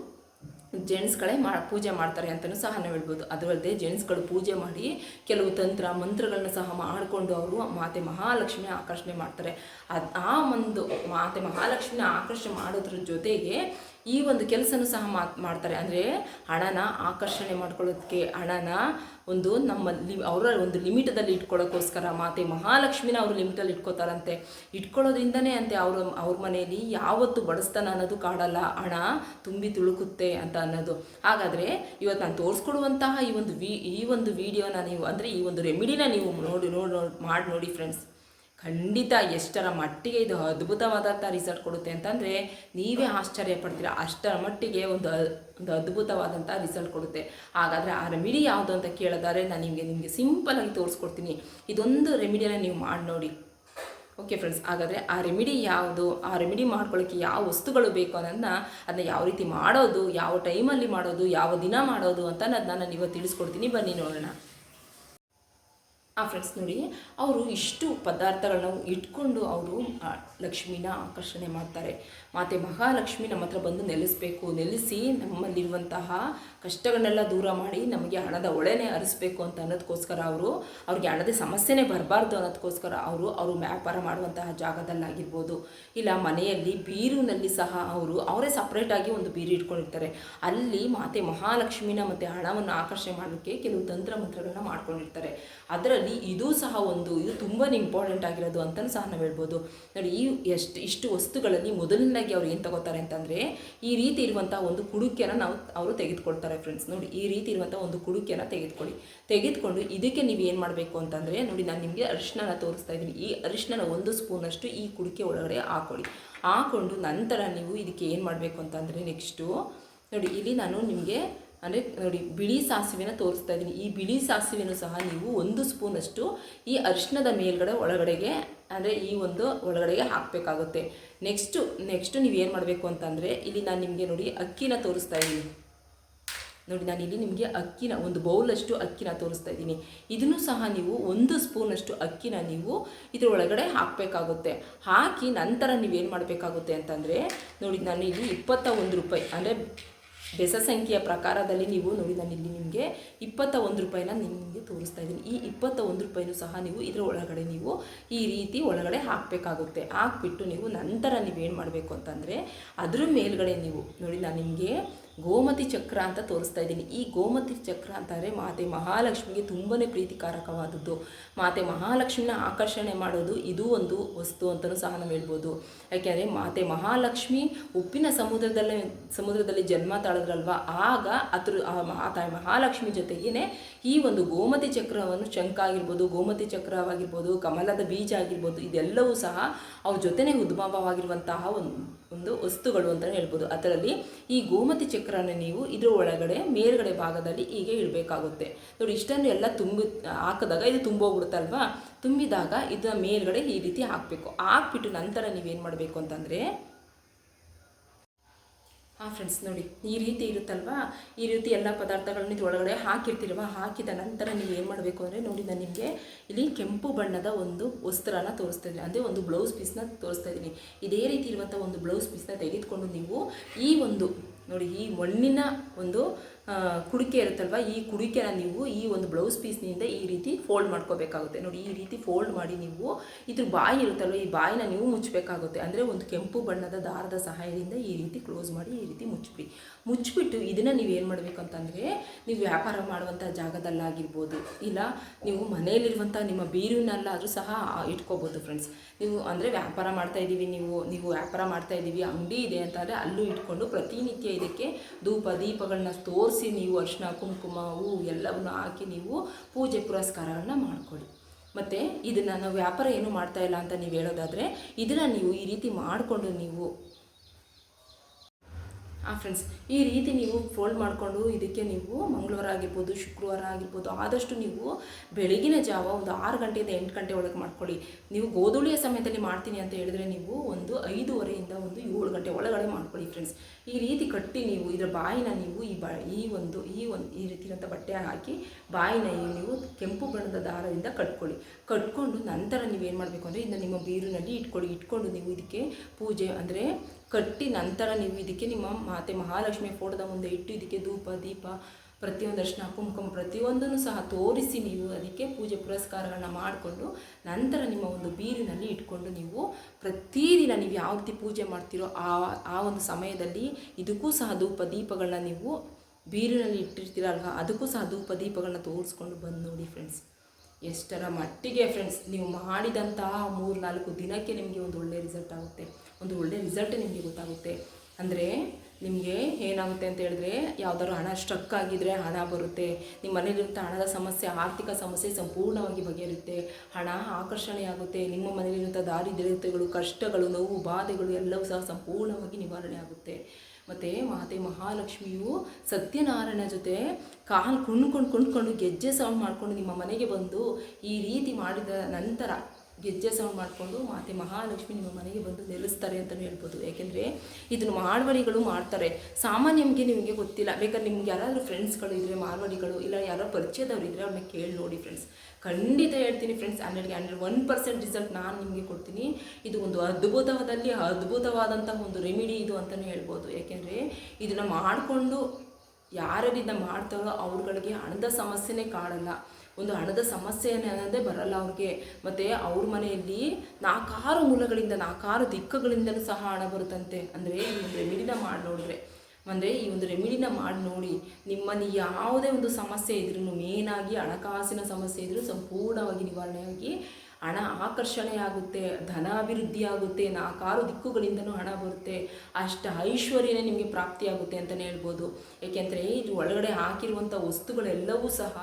ಜೆಂಟ್ಸ್ಗಳೇ ಮಾ, ಪೂಜೆ ಮಾಡ್ತಾರೆ ಅಂತಲೂ ಸಹ ನಾವು ಹೇಳ್ಬೋದು. ಅದರಲ್ಲದೆ ಜೆಂಟ್ಸ್ಗಳು ಪೂಜೆ ಮಾಡಿ ಕೆಲವು ತಂತ್ರ, ಮಂತ್ರಗಳನ್ನ ಸಹ ಮಾಡಿಕೊಂಡು ಅವರು ಮಾತೆ ಮಹಾಲಕ್ಷ್ಮಿ ಆಕರ್ಷಣೆ ಮಾಡ್ತಾರೆ. ಅದು ಆ ಒಂದು ಮಾತೆ ಮಹಾಲಕ್ಷ್ಮಿನ ಆಕರ್ಷಣೆ ಮಾಡೋದ್ರ ಜೊತೆಗೆ ಈ ಒಂದು ಕೆಲಸನೂ ಸಹ ಮಾಡ್ತಾರೆ. ಅಂದರೆ ಹಣನ ಆಕರ್ಷಣೆ ಮಾಡ್ಕೊಳ್ಳೋದಕ್ಕೆ ಹಣನ ಒಂದು ನಮ್ಮ ಲಿ, ಅವರ ಒಂದು ಲಿಮಿಟದಲ್ಲಿ ಇಟ್ಕೊಳ್ಳೋಕ್ಕೋಸ್ಕರ ಮಾತೆ ಮಹಾಲಕ್ಷ್ಮಿನ ಅವರು ಲಿಮಿಟಲ್ಲಿ ಇಟ್ಕೋತಾರಂತೆ. ಇಟ್ಕೊಳ್ಳೋದ್ರಿಂದನೇ ಅಂತೆ ಅವರು, ಅವ್ರ ಮನೆಯಲ್ಲಿ ಯಾವತ್ತು ಬಡಿಸ್ತಾನ ಅನ್ನೋದು ಕಾಡಲ್ಲ. ಹಣ ತುಂಬಿ ತುಳುಕುತ್ತೆ ಅಂತ ಅನ್ನೋದು. ಹಾಗಾದರೆ ಇವತ್ತು ನಾನು ತೋರಿಸ್ಕೊಡುವಂತಹ ಈ ಒಂದು ವಿ, ಈ ಒಂದು ವಿಡಿಯೋನ ನೀವು, ಅಂದರೆ ಈ ಒಂದು ರೆಮಿಡಿನ ನೀವು ನೋಡಿ ನೋಡಿ ಮಾಡಿ ನೋಡಿ ಫ್ರೆಂಡ್ಸ್ ಖಂಡಿತ ಎಷ್ಟರ ಮಟ್ಟಿಗೆ ಇದು ಅದ್ಭುತವಾದಂಥ ರಿಸಲ್ಟ್ ಕೊಡುತ್ತೆ ಅಂತಂದರೆ ನೀವೇ ಆಶ್ಚರ್ಯ ಪಡ್ತೀರ. ಅಷ್ಟರ ಮಟ್ಟಿಗೆ ಒಂದು ಒಂದು ಅದ್ಭುತವಾದಂಥ ರಿಸಲ್ಟ್ ಕೊಡುತ್ತೆ. ಹಾಗಾದರೆ ಆ ರೆಮಿಡಿ ಯಾವುದು ಅಂತ ಕೇಳಿದರೆ ನಾನು ನಿಮಗೆ ನಿಮಗೆ ಸಿಂಪಲಾಗಿ ತೋರಿಸ್ಕೊಡ್ತೀನಿ. ಇದೊಂದು ರೆಮಿಡಿಯನ್ನು ನೀವು ಮಾಡಿ ನೋಡಿ. ಓಕೆ ಫ್ರೆಂಡ್ಸ್ ಹಾಗಾದರೆ ಆ ರೆಮಿಡಿ ಯಾವುದು, ಆ ರೆಮಿಡಿ ಮಾಡ್ಕೊಳ್ಳೋಕ್ಕೆ ಯಾವ ವಸ್ತುಗಳು ಬೇಕು ಅನ್ನೋದನ್ನ ಅದನ್ನ ಯಾವ ರೀತಿ ಮಾಡೋದು, ಯಾವ ಟೈಮಲ್ಲಿ ಮಾಡೋದು, ಯಾವ ದಿನ ಮಾಡೋದು ಅಂತ ನಾನು ಇವತ್ತು ತಿಳಿಸ್ಕೊಡ್ತೀನಿ. ಬನ್ನಿ ನೋಡೋಣ. ಆ ಫ್ರೆಂಡ್ಸ್ ನೋಡಿ, ಅವರು ಇಷ್ಟು ಪದಾರ್ಥಗಳನ್ನ ಇಟ್ಕೊಂಡು ಅವರು ಲಕ್ಷ್ಮಿನ ಆಕರ್ಷಣೆ ಮಾಡ್ತಾರೆ. ಮಾತೆ ಮಹಾಲಕ್ಷ್ಮಿ ನಮ್ಮ ಹತ್ರ ಬಂದು ನೆಲೆಸಬೇಕು. ನೆಲೆಸಿ ನಮ್ಮಲ್ಲಿರುವಂತಹ ಕಷ್ಟಗಳನ್ನೆಲ್ಲ ದೂರ ಮಾಡಿ ನಮಗೆ ಹಣದ ಒಳೆನೇ ಹರಿಸ್ಬೇಕು ಅಂತ ಅನ್ನೋದಕ್ಕೋಸ್ಕರ ಅವರು, ಅವ್ರಿಗೆ ಹಣದ ಸಮಸ್ಯೆನೇ ಬರಬಾರ್ದು ಅನ್ನೋದಕ್ಕೋಸ್ಕರ ಅವರು ಅವರು ವ್ಯಾಪಾರ ಮಾಡುವಂತಹ ಜಾಗದಲ್ಲಾಗಿರ್ಬೋದು. ಇಲ್ಲ ಮನೆಯಲ್ಲಿ ಬೀರಿನಲ್ಲಿ ಸಹ ಅವರು, ಅವರೇ ಸಪ್ರೇಟಾಗಿ ಒಂದು ಬೀರು ಇಟ್ಕೊಂಡಿರ್ತಾರೆ. ಅಲ್ಲಿ ಮಾತೆ ಮಹಾಲಕ್ಷ್ಮಿನ ಮತ್ತು ಹಣವನ್ನು ಆಕರ್ಷಣೆ ಮಾಡೋಕ್ಕೆ ಕೆಲವು ತಂತ್ರ ಮಂತ್ರಗಳನ್ನ ಮಾಡ್ಕೊಂಡಿರ್ತಾರೆ. ಅದರಲ್ಲಿ ಇದೂ ಸಹ ಒಂದು, ಇದು ತುಂಬಾ ಇಂಪಾರ್ಟೆಂಟ್ ಆಗಿರೋದು ಅಂತಲೂ ಸಹ ನಾವು ಹೇಳ್ಬೋದು. ನೋಡಿ, ಈ ಎಷ್ಟು, ಇಷ್ಟು ವಸ್ತುಗಳಲ್ಲಿ ಮೊದಲನೇದಾಗಿ ಅವ್ರು ಏನು ತಗೋತಾರೆ ಅಂತಂದರೆ, ಈ ರೀತಿ ಇರುವಂಥ ಒಂದು ಕುಡುಕೆನ ನಾವು, ಅವರು ತೆಗೆದುಕೊಳ್ತಾರೆ ಫ್ರೆಂಡ್ಸ್ ನೋಡಿ, ಈ ರೀತಿ ಇರುವಂಥ ಒಂದು ಕುಡುಕೆನ ತೆಗೆದುಕೊಳ್ಳಿ. ತೆಗೆದುಕೊಂಡು ಇದಕ್ಕೆ ನೀವು ಏನು ಮಾಡಬೇಕು ಅಂತಂದರೆ, ನೋಡಿ, ನಾನು ನಿಮಗೆ ಅರಿಶಿನ ತೋರಿಸ್ತಾ ಇದ್ದೀನಿ. ಈ ಅರಿಶಿನ ಒಂದು ಸ್ಪೂನಷ್ಟು ಈ ಕುಡಿಕೆ ಒಳಗಡೆ ಹಾಕೊಳ್ಳಿ. ಹಾಕೊಂಡು ನಂತರ ನೀವು ಇದಕ್ಕೆ ಏನು ಮಾಡಬೇಕು ಅಂತಂದರೆ ನೆಕ್ಸ್ಟು ನೋಡಿ, ಇಲ್ಲಿ ನಾನು ನಿಮಗೆ ಅಂದರೆ ನೋಡಿ ಬಿಳಿ ಸಾಸಿವೆನ ತೋರಿಸ್ತಾ ಇದ್ದೀನಿ ಈ ಬಿಳಿ ಸಾಸಿವೆನೂ ಸಹ ನೀವು ಒಂದು ಸ್ಪೂನಷ್ಟು ಈ ಅರಿಶಿಣದ ಮೇಲ್ಗಡೆ ಒಳಗಡೆಗೆ ಅಂದರೆ ಈ ಒಂದು ಒಳಗಡೆಗೆ ಹಾಕಬೇಕಾಗುತ್ತೆ. ನೆಕ್ಸ್ಟು ನೆಕ್ಸ್ಟು ನೀವು ಏನು ಮಾಡಬೇಕು ಅಂತಂದರೆ ಇಲ್ಲಿ ನಾನು ನಿಮಗೆ ನೋಡಿ ಅಕ್ಕಿನ ತೋರಿಸ್ತಾ ಇದ್ದೀನಿ ನೋಡಿ ನಾನು ಇಲ್ಲಿ ನಿಮಗೆ ಅಕ್ಕಿನ ಒಂದು ಬೌಲಷ್ಟು ಅಕ್ಕಿನ ತೋರಿಸ್ತಾ ಇದ್ದೀನಿ ಇದನ್ನು ಸಹ ನೀವು ಒಂದು ಸ್ಪೂನಷ್ಟು ಅಕ್ಕಿನ ನೀವು ಇದರ ಒಳಗಡೆ ಹಾಕಬೇಕಾಗುತ್ತೆ. ಹಾಕಿ ನಂತರ ನೀವೇನು ಮಾಡಬೇಕಾಗುತ್ತೆ ಅಂತಂದರೆ ನೋಡಿ ನಾನು ಇಲ್ಲಿ ಇಪ್ಪತ್ತ ಒಂದು ರೂಪಾಯಿ ಅಂದರೆ ಬೆಸ ಸಂಖ್ಯೆಯ ಪ್ರಕಾರದಲ್ಲಿ ನೀವು ನೋಡಿ ನಾನು ಇಲ್ಲಿ ನಿಮಗೆ ಇಪ್ಪತ್ತ ಒಂದು ರೂಪಾಯಿನ ನಿಮಗೆ ತೋರಿಸ್ತಾ ಇದ್ದೀನಿ. ಈ ಇಪ್ಪತ್ತ ಒಂದು ರೂಪಾಯಿನೂ ಸಹ ನೀವು ಇದರ ಒಳಗಡೆ ನೀವು ಈ ರೀತಿ ಒಳಗಡೆ ಹಾಕಬೇಕಾಗುತ್ತೆ. ಹಾಕ್ಬಿಟ್ಟು ನೀವು ನಂತರ ನೀವೇನು ಮಾಡಬೇಕು ಅಂತಂದರೆ ಅದ್ರ ಮೇಲ್ಗಡೆ ನೀವು ನೋಡಿ, ನಾನು ನಿಮಗೆ ಗೋಮತಿ ಚಕ್ರ ಅಂತ ತೋರಿಸ್ತಾ ಇದ್ದೀನಿ. ಈ ಗೋಮತಿ ಚಕ್ರ ಅಂತಾರೆ ಮಾತೆ ಮಹಾಲಕ್ಷ್ಮಿಗೆ ತುಂಬಾ ಪ್ರೀತಿಕಾರಕವಾದದ್ದು. ಮಾತೆ ಮಹಾಲಕ್ಷ್ಮಿನ ಆಕರ್ಷಣೆ ಮಾಡೋದು ಇದು ಒಂದು ವಸ್ತು ಅಂತಲೂ ಸಹ ನಾವು ಹೇಳ್ಬೋದು. ಯಾಕೆಂದರೆ ಮಾತೆ ಮಹಾಲಕ್ಷ್ಮಿ ಉಪ್ಪಿನ ಸಮುದ್ರದಲ್ಲಿ ಸಮುದ್ರದಲ್ಲಿ ಜನ್ಮ ತಾಳಿದ್ರಲ್ವ? ಆಗ ಅದ್ರ ಮಾತಾ ಮಹಾಲಕ್ಷ್ಮಿ ಜೊತೆಗೇನೆ ಈ ಒಂದು ಗೋಮತಿ ಚಕ್ರವನ್ನು ಶಂಕ ಆಗಿರ್ಬೋದು, ಗೋಮತಿ ಚಕ್ರವಾಗಿರ್ಬೋದು, ಕಮಲದ ಬೀಜ ಆಗಿರ್ಬೋದು, ಇದೆಲ್ಲವೂ ಸಹ ಅವ್ರ ಜೊತೆನೇ ಉದ್ಭವವಾಗಿರುವಂತಹ ಒಂದು ಒಂದು ವಸ್ತುಗಳು ಅಂತಲೇ ಹೇಳ್ಬೋದು. ಅದರಲ್ಲಿ ಈ ಗೋಮತಿ ಚಕ್ರನ ನೀವು ಇದರ ಒಳಗಡೆ, ಮೇಲ್ಗಡೆ ಭಾಗದಲ್ಲಿ ಹೀಗೆ ಇಡಬೇಕಾಗುತ್ತೆ. ನೋಡಿ, ಇಷ್ಟನ್ನು ಎಲ್ಲ ತುಂಬಿ, ಹಾಕಿದಾಗ ಇದು ತುಂಬೋಗ್ಬಿಡುತ್ತಲ್ವಾ? ತುಂಬಿದಾಗ ಇದರ ಮೇಲ್ಗಡೆ ಈ ರೀತಿ ಹಾಕಬೇಕು. ಹಾಕ್ಬಿಟ್ಟು ನಂತರ ನೀವೇನು ಮಾಡಬೇಕು ಅಂತಂದರೆ ಹಾಂ ಫ್ರೆಂಡ್ಸ್ ನೋಡಿ, ಈ ರೀತಿ ಇರುತ್ತಲ್ವಾ? ಈ ರೀತಿ ಎಲ್ಲ ಪದಾರ್ಥಗಳನ್ನ ಒಳಗಡೆ ಹಾಕಿರ್ತೀರಲ್ವ? ಹಾಕಿದ ನಂತರ ನೀವು ಏನು ಮಾಡಬೇಕು ಅಂದರೆ ನೋಡಿ ನಾನು ನಿಮಗೆ ಇಲ್ಲಿ ಕೆಂಪು ಬಣ್ಣದ ಒಂದು ವಸ್ತ್ರನ ತೋರಿಸ್ತಾ ಇದ್ದೀನಿ. ಅಂದರೆ ಒಂದು ಬ್ಲೌಸ್ ಪೀಸ್ನ ತೋರಿಸ್ತಾ ಇದ್ದೀನಿ. ಇದೇ ರೀತಿ ಇರುವಂಥ ಒಂದು ಬ್ಲೌಸ್ ಪೀಸ್ನ ತೆಗೆದುಕೊಂಡು ನೀವು ಈ ಒಂದು ನೋಡಿ, ಈ ಮಣ್ಣಿನ ಒಂದು ಕುಡಿಕೆ ಇರುತ್ತಲ್ವ? ಈ ಕುಡಿಕೆನ ನೀವು ಈ ಒಂದು ಬ್ಲೌಸ್ ಪೀಸ್ನಿಂದ ಈ ರೀತಿ ಫೋಲ್ಡ್ ಮಾಡ್ಕೋಬೇಕಾಗುತ್ತೆ. ನೋಡಿ, ಈ ರೀತಿ ಫೋಲ್ಡ್ ಮಾಡಿ ನೀವು ಇದ್ರ ಬಾಯಿ ಇರುತ್ತಲ್ವ? ಈ ಬಾಯಿನ ನೀವು ಮುಚ್ಚಬೇಕಾಗುತ್ತೆ. ಅಂದರೆ ಒಂದು ಕೆಂಪು ಬಣ್ಣದ ದಾರದ ಸಹಾಯದಿಂದ ಈ ರೀತಿ ಕ್ಲೋಸ್ ಮಾಡಿ ಈ ರೀತಿ ಮುಚ್ಚಿಬಿಡಿ. ಮುಚ್ಚಿಬಿಟ್ಟು ಇದನ್ನು ನೀವು ಏನು ಮಾಡಬೇಕು ಅಂತಂದರೆ ನೀವು ವ್ಯಾಪಾರ ಮಾಡುವಂಥ ಜಾಗದಲ್ಲಾಗಿರ್ಬೋದು, ಇಲ್ಲ ನೀವು ಮನೆಯಲ್ಲಿರುವಂಥ ನಿಮ್ಮ ಬೀರಿನಲ್ಲಾದರೂ ಸಹ ಇಟ್ಕೋಬೋದು ಫ್ರೆಂಡ್ಸ್ ನೀವು ಅಂದರೆ ವ್ಯಾಪಾರ ಮಾಡ್ತಾ ಇದ್ದೀವಿ ನೀವು ನೀವು ವ್ಯಾಪಾರ ಮಾಡ್ತಾ ಇದ್ದೀವಿ, ಅಂಗಡಿ ಇದೆ ಅಂತಂದರೆ ಅಲ್ಲೂ ಇಟ್ಕೊಂಡು ಪ್ರತಿನಿತ್ಯ ಇದಕ್ಕೆ ಧೂಪ ದೀಪಗಳನ್ನ ತೋರಿಸಿ ನೀವು ಅರಿಶಿನ ಕುಂಕುಮ ಹೂವು ಎಲ್ಲವನ್ನು ಹಾಕಿ ನೀವು ಪೂಜೆ ಪುರಸ್ಕಾರಗಳನ್ನ ಮಾಡ್ಕೊಳ್ಳಿ. ಮತ್ತು ಇದನ್ನು ನಾವು ವ್ಯಾಪಾರ ಏನು ಮಾಡ್ತಾ ಇಲ್ಲ ಅಂತ ನೀವು ಹೇಳೋದಾದರೆ, ಇದನ್ನು ನೀವು ಈ ರೀತಿ ಮಾಡಿಕೊಂಡು ನೀವು ಹಾಂ ಫ್ರೆಂಡ್ಸ್ ಈ ರೀತಿ ನೀವು ಫೋಲ್ಡ್ ಮಾಡಿಕೊಂಡು ಇದಕ್ಕೆ ನೀವು ಮಂಗಳವಾರ ಆಗಿರ್ಬೋದು, ಶುಕ್ರವಾರ ಆಗಿರ್ಬೋದು, ಆದಷ್ಟು ನೀವು ಬೆಳಗಿನ ಜಾವ ಒಂದು ಆರು ಗಂಟೆಯಿಂದ ಎಂಟು ಗಂಟೆ ಒಳಗೆ ಮಾಡ್ಕೊಳ್ಳಿ. ನೀವು ಗೋಧುಳಿಯ ಸಮಯದಲ್ಲಿ ಮಾಡ್ತೀನಿ ಅಂತ ಹೇಳಿದ್ರೆ ನೀವು ಒಂದು ಐದೂವರೆಯಿಂದ ಒಂದು ಏಳು ಗಂಟೆ ಒಳಗಡೆ ಮಾಡ್ಕೊಳ್ಳಿ ಫ್ರೆಂಡ್ಸ್ ಈ ರೀತಿ ಕಟ್ಟಿ ನೀವು ಇದರ ಬಾಯಿನ ನೀವು ಈ ಬ ಈ ಒಂದು ಈ ಒಂದು, ಈ ರೀತಿಯಂಥ ಬಟ್ಟೆ ಹಾಕಿ ಬಾಯಿನ ನೀವು ಕೆಂಪು ಬಣ್ಣದ ದಾರದಿಂದ ಕಟ್ಕೊಳ್ಳಿ. ಕಟ್ಕೊಂಡು ನಂತರ ನೀವೇನು ಮಾಡಬೇಕು ಅಂದರೆ ಇದನ್ನ ನಿಮ್ಮ ಬೀರಿನಲ್ಲಿ ಇಟ್ಕೊಳ್ಳಿ. ಇಟ್ಕೊಂಡು ನೀವು ಇದಕ್ಕೆ ಪೂಜೆ ಅಂದರೆ ಕಟ್ಟಿ ನಂತರ ನೀವು ಇದಕ್ಕೆ ನಿಮ್ಮ ಮಾತೆ ಮಹಾಲಕ್ಷ್ಮಿ ಫೋಟೋದ ಮುಂದೆ ಇಟ್ಟು ಇದಕ್ಕೆ ಧೂಪ, ದೀಪ ಪ್ರತಿಯೊಂದು ಅರ್ಶಿನ ಕುಂಕುಮ ಪ್ರತಿಯೊಂದನ್ನು ಸಹ ತೋರಿಸಿ ನೀವು ಅದಕ್ಕೆ ಪೂಜೆ ಪುರಸ್ಕಾರಗಳನ್ನ ಮಾಡಿಕೊಂಡು ನಂತರ ನಿಮ್ಮ ಒಂದು ಬೀರಿನಲ್ಲಿ ಇಟ್ಕೊಂಡು ನೀವು ಪ್ರತಿದಿನ ನೀವು ಯಾವ ರೀತಿ ಪೂಜೆ ಮಾಡ್ತೀರೋ ಆ ಆ ಒಂದು ಸಮಯದಲ್ಲಿ ಇದಕ್ಕೂ ಸಹ ಧೂಪ ದೀಪಗಳನ್ನ ನೀವು ಬೀರಿನಲ್ಲಿ ಇಟ್ಟಿರ್ತೀರಲ್ವ? ಅದಕ್ಕೂ ಸಹ ಧೂಪ ದೀಪಗಳನ್ನ ತೋರಿಸ್ಕೊಂಡು ಬಂದು ನೋಡಿ ಫ್ರೆಂಡ್ಸ್ ಎಷ್ಟರ ಮಟ್ಟಿಗೆ ಫ್ರೆಂಡ್ಸ್ ನೀವು ಮಾಡಿದಂತಹ ಮೂರು ನಾಲ್ಕು ದಿನಕ್ಕೆ ನಿಮಗೆ ಒಂದು ಒಳ್ಳೆಯ ರಿಸಲ್ಟ್ ಆಗುತ್ತೆ. ಒಂದು ಒಳ್ಳೆಯ ರಿಸಲ್ಟ್ ನಿಮಗೆ ಗೊತ್ತಾಗುತ್ತೆ. ಅಂದರೆ ನಿಮಗೆ ಏನಾಗುತ್ತೆ ಅಂತ ಹೇಳಿದ್ರೆ, ಯಾವ್ದಾದ್ರು ಹಣ ಸ್ಟ್ರಕ್ ಆಗಿದ್ರೆ ಹಣ ಬರುತ್ತೆ. ನಿಮ್ಮ ಮನೇಲಿರುವಂಥ ಹಣದ ಸಮಸ್ಯೆ, ಆರ್ಥಿಕ ಸಮಸ್ಯೆ ಸಂಪೂರ್ಣವಾಗಿ ಬಗೆಹರುತ್ತೆ. ಹಣ ಆಕರ್ಷಣೆ ಆಗುತ್ತೆ ನಿಮ್ಮ ಮನೇಲಿರುವಂಥ ದಾರಿದ್ರ್ಯತೆಗಳು, ಕಷ್ಟಗಳು, ನೋವು, ಬಾಧೆಗಳು ಎಲ್ಲವೂ ಸಹ ಸಂಪೂರ್ಣವಾಗಿ ನಿವಾರಣೆ ಆಗುತ್ತೆ. ಮತ್ತು ಮಾತೆ ಮಹಾಲಕ್ಷ್ಮಿಯು ಸತ್ಯನಾರಾಯಣ ಜೊತೆ ಕಾಲು ಕುಣ್ಕೊಂಡು ಕುಣ್ಕೊಂಡು ಗೆಜ್ಜೆ ಸೌಂಡ್ ಮಾಡಿಕೊಂಡು ನಿಮ್ಮ ಮನೆಗೆ ಬಂದು ಈ ರೀತಿ ಮಾಡಿದ ನಂತರ ಗೆಜ್ಜೆ ಸೌಂಡ್ ಮಾಡಿಕೊಂಡು ಮಾತೆ ಮಹಾಲಕ್ಷ್ಮಿ ನಿಮ್ಮ ಮನೆಗೆ ಬಂದು ನೆಲೆಸ್ತಾರೆ ಅಂತಲೂ ಹೇಳ್ಬೋದು. ಯಾಕೆಂದರೆ ಇದನ್ನು ಮಾರ್ವಡಿಗಳು ಮಾಡ್ತಾರೆ. ಸಾಮಾನ್ಯಂಗೆ ನಿಮಗೆ ಗೊತ್ತಿಲ್ಲ. ಬೇಕಾದ್ರೆ ನಿಮ್ಗೆ ಯಾರಾದರೂ ಫ್ರೆಂಡ್ಸ್ಗಳು ಇದ್ದರೆ ಮಾರ್ವಡಿಗಳು ಇಲ್ಲ ಯಾರೋ ಪರಿಚಯದವ್ರು ಇದ್ದರೆ ಅವ್ರನ್ನ ಕೇಳಿ ನೋಡಿ ಫ್ರೆಂಡ್ಸ್ ಖಂಡಿತ ಹೇಳ್ತೀನಿ ಫ್ರೆಂಡ್ಸ್ ಹಂಡ್ರೆಡ್ಗೆ ಹಂಡ್ರೆಡ್ ಒನ್ ಪರ್ಸೆಂಟ್ ರಿಸಲ್ಟ್ ನಾನು ನಿಮಗೆ ಕೊಡ್ತೀನಿ. ಇದು ಒಂದು ಅದ್ಭುತವಾದಲ್ಲಿ ಅದ್ಭುತವಾದಂಥ ಒಂದು ರೆಮಿಡಿ ಇದು ಅಂತಲೂ ಹೇಳ್ಬೋದು. ಯಾಕೆಂದರೆ ಇದನ್ನು ಮಾಡಿಕೊಂಡು ಯಾರ್ಯಾರಿಂದ ಮಾಡ್ತಾರೋ ಅವ್ರುಗಳಿಗೆ ಹಣದ ಸಮಸ್ಯೆನೇ ಕಾಡಲ್ಲ. ಒಂದು ಹಣದ ಸಮಸ್ಯೆ ಅನ್ನೋದೇ ಬರಲ್ಲ ಅವ್ರಿಗೆ. ಮತ್ತು ಅವ್ರ ಮನೆಯಲ್ಲಿ ನಾಲ್ಕಾರು ಮೂಲಗಳಿಂದ, ನಾಲ್ಕಾರು ದಿಕ್ಕುಗಳಿಂದಲೂ ಸಹ ಹಣ ಬರುತ್ತಂತೆ. ಅಂದರೆ ಈ ಒಂದು ರೆಮಿಡಿನ ಮಾಡಿ ನೋಡಿದ್ರೆ. ಅಂದರೆ ಈ ಒಂದು ರೆಮಿಡಿನ ಮಾಡಿ ನೋಡಿ ನಿಮ್ಮಲ್ಲಿ ಯಾವುದೇ ಒಂದು ಸಮಸ್ಯೆ ಇದ್ರೂ ಮೇನಾಗಿ ಹಣಕಾಸಿನ ಸಮಸ್ಯೆ ಇದ್ರೂ ಸಂಪೂರ್ಣವಾಗಿ ನಿವಾರಣೆಯಾಗಿ ಹಣ ಆಕರ್ಷಣೆ ಆಗುತ್ತೆ ಧನ ಅಭಿವೃದ್ಧಿ ಆಗುತ್ತೆ ನಾಲ್ಕಾರು ದಿಕ್ಕುಗಳಿಂದನೂ ಹಣ ಬರುತ್ತೆ. ಅಷ್ಟು ಐಶ್ವರ್ಯನೇ ನಿಮಗೆ ಪ್ರಾಪ್ತಿಯಾಗುತ್ತೆ ಅಂತಲೇ ಹೇಳ್ಬೋದು. ಏಕೆಂದರೆ ಇದು ಒಳಗಡೆ ಹಾಕಿರುವಂಥ ವಸ್ತುಗಳೆಲ್ಲವೂ ಸಹ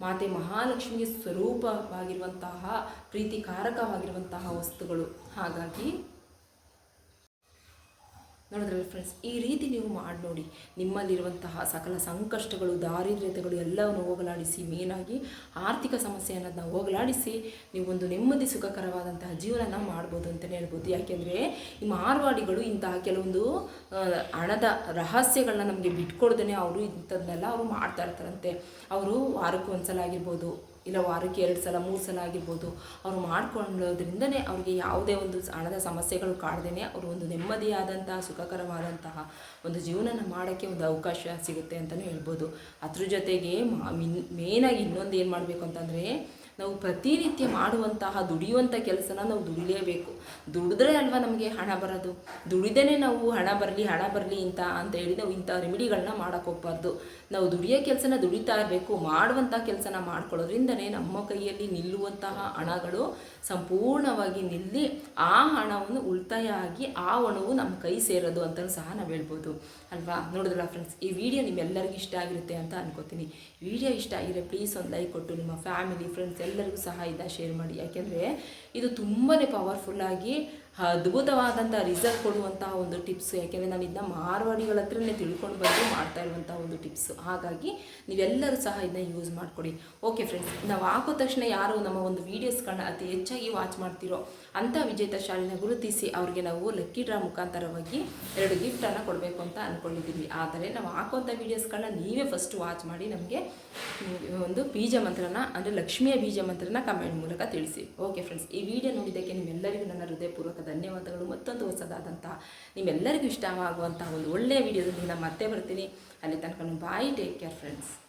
ಮಾತೆ ಮಹಾಲಕ್ಷ್ಮಿಗೆ ಸ್ವರೂಪವಾಗಿರುವಂತಹ ಪ್ರೀತಿಕಾರಕವಾಗಿರುವಂತಹ ವಸ್ತುಗಳು. ಹಾಗಾಗಿ ನೋಡಿದ್ರಲ್ಲ ಫ್ರೆಂಡ್ಸ್ ಈ ರೀತಿ ನೀವು ಮಾಡಿ ನೋಡಿ, ನಿಮ್ಮಲ್ಲಿರುವಂತಹ ಸಕಲ ಸಂಕಷ್ಟಗಳು, ದಾರಿದ್ರ್ಯತೆಗಳು ಎಲ್ಲವನ್ನು ಹೋಗಲಾಡಿಸಿ ಮೇನಾಗಿ ಆರ್ಥಿಕ ಸಮಸ್ಯೆ ಅನ್ನೋದನ್ನ ಹೋಗಲಾಡಿಸಿ, ನೀವು ಒಂದು ನೆಮ್ಮದಿ, ಸುಖಕರವಾದಂತಹ ಜೀವನನ ಮಾಡ್ಬೋದು ಅಂತಲೇ ಹೇಳ್ಬೋದು. ಯಾಕೆಂದರೆ ಈ ಮಾರ್ವಾಡಿಗಳು ಇಂತಹ ಕೆಲವೊಂದು ಹಣದ ರಹಸ್ಯಗಳನ್ನ ನಮಗೆ ಬಿಟ್ಕೊಡ್ದೇ ಅವರು ಇಂಥದ್ದನ್ನೆಲ್ಲ ಅವರು ಮಾಡ್ತಾ ಇರ್ತಾರಂತೆ. ಅವರು ವಾರಕ್ಕೆ ಒಂದ್ಸಲ ಆಗಿರ್ಬೋದು ಇಲ್ಲ ವಾರಕ್ಕೆ ಎರಡು ಸಲ, ಮೂರು ಸಲ ಆಗಿರ್ಬೋದು, ಅವರು ಮಾಡ್ಕೊಳ್ಳೋದ್ರಿಂದನೇ ಅವ್ರಿಗೆ ಯಾವುದೇ ಒಂದು ಹಣದ ಸಮಸ್ಯೆಗಳು ಕಾಡ್ದೇ ಅವರು ಒಂದು ನೆಮ್ಮದಿಯಾದಂತಹ, ಸುಖಕರವಾದಂತಹ ಒಂದು ಜೀವನನ ಮಾಡೋಕ್ಕೆ ಒಂದು ಅವಕಾಶ ಸಿಗುತ್ತೆ ಅಂತಲೇ ಹೇಳ್ಬೋದು. ಅದ್ರ ಜೊತೆಗೆ ಮೇನಾಗಿ ಇನ್ನೊಂದು ಏನು ಮಾಡಬೇಕು ಅಂತಂದರೆ ನಾವು ಪ್ರತಿನಿತ್ಯ ಮಾಡುವಂತಹ ದುಡಿಯುವಂಥ ಕೆಲಸನ ನಾವು ದುಡಿಲೇಬೇಕು. ದುಡಿದ್ರೆ ಅಲ್ವಾ ನಮಗೆ ಹಣ ಬರೋದು? ದುಡಿದೇ ನಾವು ಹಣ ಬರಲಿ ಹಣ ಬರಲಿ ಅಂತ ಅಂತ ಹೇಳಿ ನಾವು ಇಂಥ ರೆಮಿಡಿಗಳನ್ನ ಮಾಡೋಕ್ಕೆ ಹೋಗ್ಬಾರ್ದು. ನಾವು ದುಡಿಯೋ ಕೆಲಸನ ದುಡಿತಾ ಇರಬೇಕು ಮಾಡುವಂಥ ಕೆಲಸನ ಮಾಡ್ಕೊಳ್ಳೋದ್ರಿಂದನೇ ನಮ್ಮ ಕೈಯಲ್ಲಿ ನಿಲ್ಲುವಂತಹ ಹಣಗಳು ಸಂಪೂರ್ಣವಾಗಿ ನಿಲ್ಲಿ ಆ ಹಣವನ್ನು ಉಳಿತಾಯ ಆಗಿ ಆ ಹಣವು ನಮ್ಮ ಕೈ ಸೇರೋದು ಅಂತಲೂ ಸಹ ನಾವು ಹೇಳ್ಬೋದು. ಅಲ್ವಾ? ನೋಡಿದ್ರಲ್ಲ ಫ್ರೆಂಡ್ಸ್ ಈ ವಿಡಿಯೋ ನಿಮ್ಮೆಲ್ಲರಿಗೂ ಇಷ್ಟ ಆಗಿರುತ್ತೆ ಅಂತ ಅನ್ಕೋತೀನಿ. ವಿಡಿಯೋ ಇಷ್ಟ ಆಗಿದ್ರೆ ಪ್ಲೀಸ್ ಒಂದು ಲೈಕ್ ಕೊಟ್ಟು ನಿಮ್ಮ ಫ್ಯಾಮಿಲಿ ಫ್ರೆಂಡ್ಸ್ ಎಲ್ಲರಿಗೂ ಸಹ ಇದ್ದ ಶೇರ್ ಮಾಡಿ. ಯಾಕೆಂದರೆ ಇದು ತುಂಬಾ ಪವರ್ಫುಲ್ಲಾಗಿ ಅದ್ಭುತವಾದಂಥ ರಿಸಲ್ಟ್ ಕೊಡುವಂತಹ ಒಂದು ಟಿಪ್ಸ್ ಯಾಕೆಂದರೆ ನಾನು ಇದನ್ನ ಮಾರ್ವಾಡಿಗಳ ಹತ್ರನೇ ತಿಳ್ಕೊಂಡು ಬಂದು ಮಾಡ್ತಾ ಇರುವಂಥ ಒಂದು ಟಿಪ್ಸ್ ಹಾಗಾಗಿ ನೀವೆಲ್ಲರೂ ಸಹ ಇದನ್ನ ಯೂಸ್ ಮಾಡಿಕೊಡಿ. ಓಕೆ ಫ್ರೆಂಡ್ಸ್ ನಾವು ಹಾಕೋ ತಕ್ಷಣ ಯಾರು ನಮ್ಮ ಒಂದು ವೀಡಿಯೋಸ್ಗಳನ್ನ ಅತಿ ಹೆಚ್ಚಾಗಿ ವಾಚ್ ಮಾಡ್ತಿರೋ ಅಂಥ ವಿಜೇತ ಶಾಲೆನ ಗುರುತಿಸಿ ಅವ್ರಿಗೆ ನಾವು ಲಕ್ಕಿ ಡ್ರಾ ಮುಖಾಂತರವಾಗಿ ಎರಡು ಗಿಫ್ಟನ್ನು ಕೊಡಬೇಕು ಅಂತ ಅಂದ್ಕೊಂಡಿದ್ದೀವಿ ಆದರೆ ನಾವು ಹಾಕೋಂಥ ವೀಡಿಯೋಸ್ಗಳನ್ನ ನೀವೇ ಫಸ್ಟ್ ವಾಚ್ ಮಾಡಿ ನಮಗೆ ಒಂದು ಬೀಜ ಮಂತ್ರನ, ಅಂದರೆ ಲಕ್ಷ್ಮಿಯ ಬೀಜ ಮಂತ್ರನ ಕಮೆಂಟ್ ಮೂಲಕ ತಿಳಿಸಿ. ಓಕೆ ಫ್ರೆಂಡ್ಸ್ ಈ ವಿಡಿಯೋ ನೋಡಿದ್ದಕ್ಕೆ ನಿಮ್ಮೆಲ್ಲರಿಗೂ ನನ್ನ ಹೃದಯಪೂರ್ವಕ ಧನ್ಯವಾದಗಳು. ಮತ್ತೊಂದು ಹೊಸದಾದಂತಹ ನಿಮ್ಮೆಲ್ಲರಿಗೂ ಇಷ್ಟವಾಗುವಂತಹ ಒಂದು ಒಳ್ಳೆಯ ವಿಡಿಯೋದೊಂದಿಗೆ ನಾನು ಮತ್ತೆ ಬರ್ತೀನಿ. ಅಲ್ಲಿ ತನಕ ಬಾಯ್ ಟೇಕ್ ಕೇರ್ ಫ್ರೆಂಡ್ಸ್